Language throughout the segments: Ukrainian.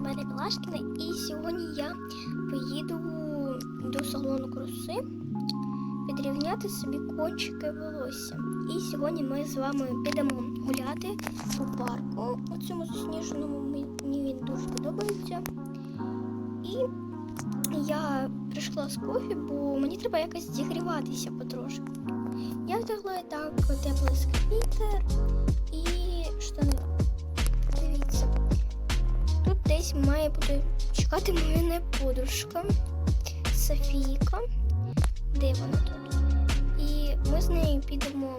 мене Білашкіна, і сьогодні я поїду до салону краси підрівняти собі кончики волосся. І сьогодні ми з вами підемо гуляти у парку. У цьому засніженому мені він дуже подобається. І я прийшла з кофі, бо мені треба якось зігріватися потрошки. Я вдягла так теплий сквітер і штани. Десь має бути чекати мене подружка Софійка. Де вона тут? І ми з нею підемо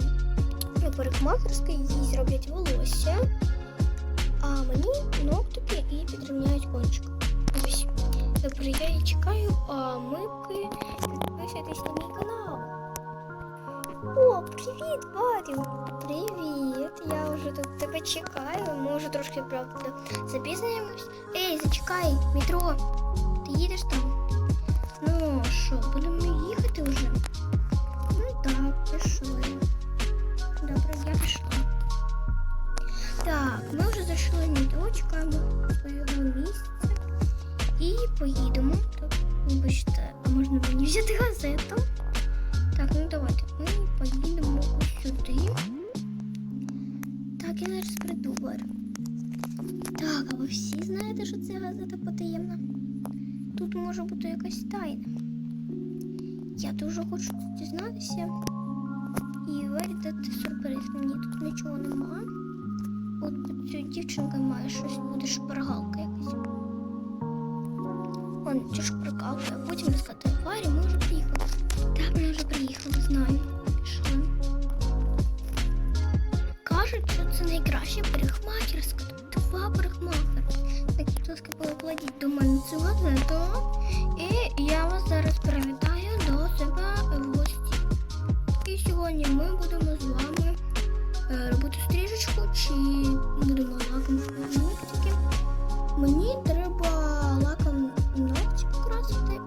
до парикмахерської, їй зроблять волосся, а мені ногтики і підрівняють кончик. Ось. Добре, я її чекаю, а ми підписуйтесь на мій канал. О, привіт, Варю! Привіт! Я вже тут тебе чекаю. Може трошки правда запізнаємось. Ей, зачекай, метро. Ти їдеш там? Ну що, будемо їхати вже? Ну так, пішли. Добре, я пішла. Так, ми вже зайшли в метро, чекаємо свого місця і поїдемо. Так, вибачте, а можна мені взяти газету? Так, ну давайте. Ми що потаємна? Тут може бути якась тайна. Я дуже хочу дізнатися і вирідати сюрприз. Мені тут нічого нема. От цю дівчинка має щось, буде шпаргалка якась. Вон, цю шпаргалку, а потім сказати, Варі, ми вже приїхали. Так, ми вже приїхали, знаю. Пішли. Кажуть, що це найкраща парикмахерська. Два парикмахери. Покладіть до мене цю газету. І я вас зараз привітаю до себе в гості. І сьогодні ми будемо з вами е, робити стріжечку чи будемо лаком ногтики. Мені треба лаком ногті покрасити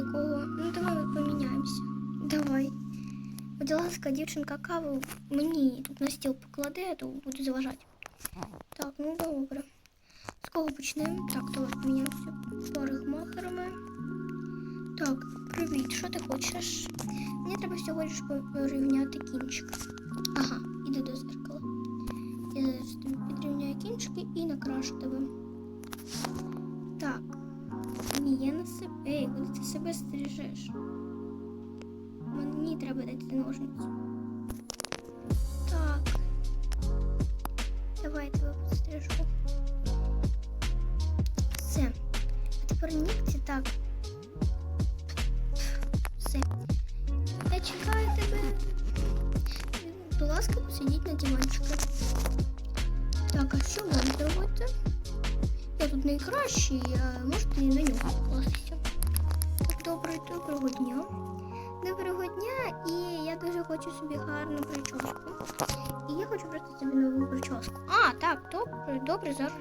Е, хто до кого? Ну, давай поміняємося. Давай. Будь ласка, дівчинка, каву мені тут на стіл поклади, а то буду заважати. Так, ну добре. З кого почнемо? Так, давай поміняємося парикмахерами. Так, привіт, що ти хочеш? Мені треба всього лиш порівняти кінчик. Ага, іди до зеркала. Я зараз підрівняю кінчики і накрашу тебе. Ей, куди ти себе стрижеш? Мені треба дати ножниці. Так. Давай я тебе пострижу. Все. А тепер нігті так. Все. Я чекаю тебе. Будь ласка, посидіть на диванчику. Так, а що вам зробити? Я тут найкращий, а можете і на нього покластися. Так, добре, доброго дня. Доброго дня, і я дуже хочу собі гарну прическу. І я хочу просто собі нову прическу. А, так, добре, добре, зараз.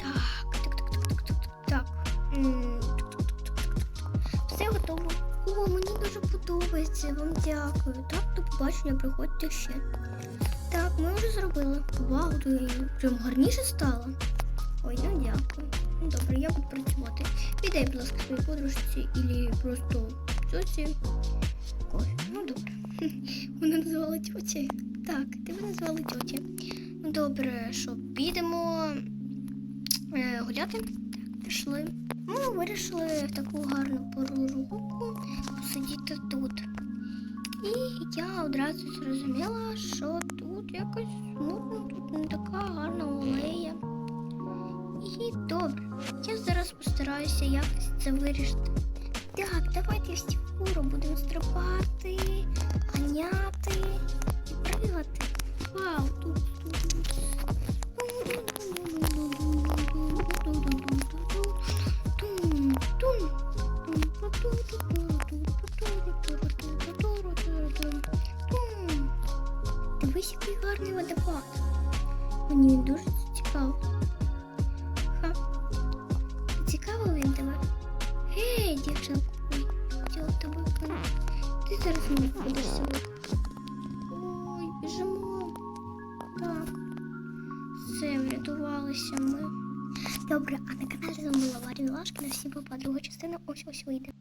Так, так, так, так, так, так, так. Все готово. О, мені дуже подобається. Вам дякую. Так, до побачення, приходьте ще. Так, ми вже зробили. Вау, ти прям гарніше стала. Ой, ну дякую. Ну добре, я буду працювати. Віддай, будь ласка, своїй подружці і просто тьоці кофе. Ну добре. Вона назвала тьоті. Так, тебе назвали тьоті. Ну добре, що підемо е, гуляти? Так, пішли. Ми вирішили в таку гарну пору року посидіти тут. І я одразу зрозуміла, що тут якось смутно, тут не така гарна алея. І добре, я зараз постараюся якось це вирішити. Так, давайте всі вгору будемо стрибати, ганяти і пригати. Вау, тут. Дивись, який гарний водопад. Мені дуже цікаво. Зараз мені сьогодні. Ой, біжимо. Так. Все, врятувалися ми. Добре, а на каналі з вами була Варя Мілашкіна. Всі попа друга частина ось ось вийде.